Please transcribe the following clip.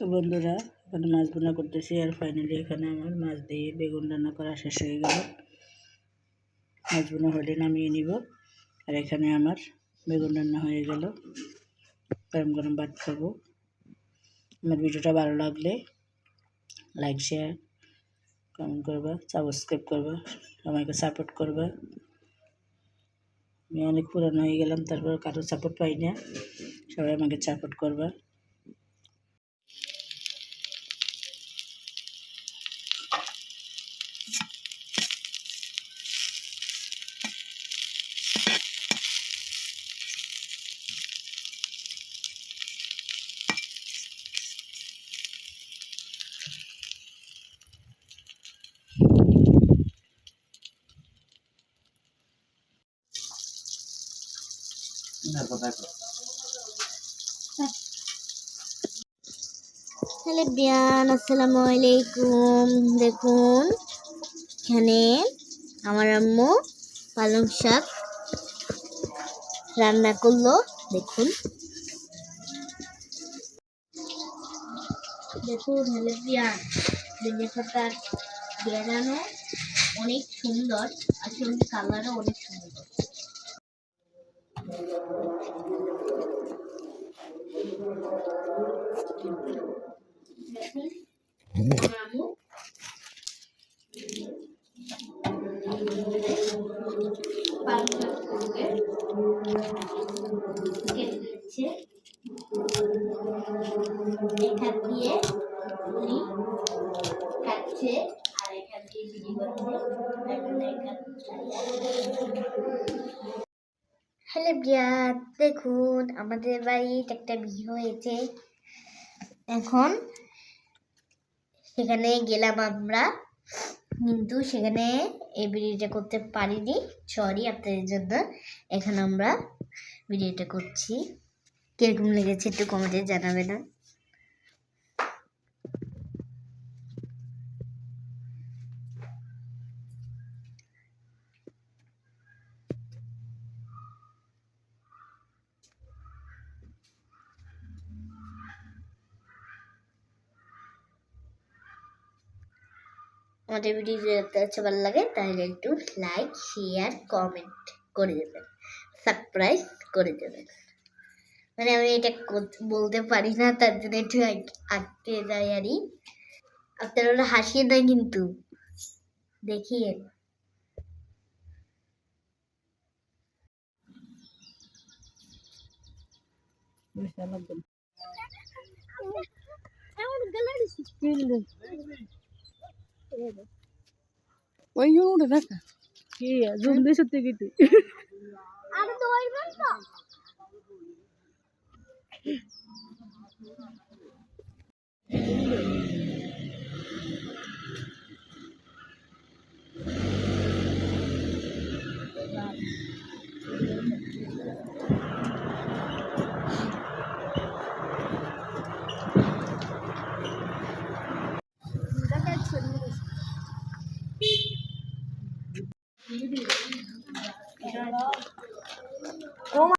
বন্ধুরা, এখানে মাছ বোনা করতেছি আর ফাইনালি এখানে আমার মাছ দিয়ে বেগুন রান্না করা শেষ হয়ে গেল। মাছ বোনা হলে নামিয়ে নিব। আর এখানে আমার বেগুন রান্না হয়ে গেল। গরম গরম ভাত খাব। আমার ভিডিওটা ভালো লাগলে লাইক শেয়ার কমেন্ট করবা সাবস্ক্রাইব করবা আমাকে সাপোর্ট করবা। আমি অনেক পুরানো হয়ে গেলাম, তারপর কারও সাপোর্ট পাই না। সবাই আমাকে সাপোর্ট করবা। হ্যালো বিয়ান, আসসালামু আলাইকুম। দেখুন, এখানে আমার আম্মু পালং শাক রান্না করল। দেখুন। দেখুন, হ্যালো বিয়ান পাতার বেড়ানো অনেক সুন্দর। আর আসলে কালারও অনেক সুন্দর দেখুন আম্মু পালং শাকগুলোকে কেটে দিচ্ছে এখান দিয়ে উনি কাটছে আর এখান দিয়ে হ্যালো বিয়ার, দেখুন আমাদের বাড়িতে একটা বিয়ে হয়েছে। এখন সেখানে গেলাম আমরা, কিন্তু সেখানে এই ভিডিওটা করতে পারিনি। সরি আপনাদের জন্য, এখন আমরা ভিডিওটা করছি। কীরকম লেগেছে একটু কমেন্টে জানাবে না আমাদের ভিডিও যদি আপনার কাছে ভালো লাগে তাহলে একটু লাইক শেয়ার কমেন্ট করে দেবেন। সারপ্রাইজ করে দেবেন। মানে আমি এটা বলতে পারি না তার জন্য একটু আটকে যাই আরই আপনারা হাসিয়ে দেয় কিন্তু। দেখিয়ে। ওই উঠে দেখা কি জুম দিয়ে সত্যি কিটি আরে তো ওইবেন তো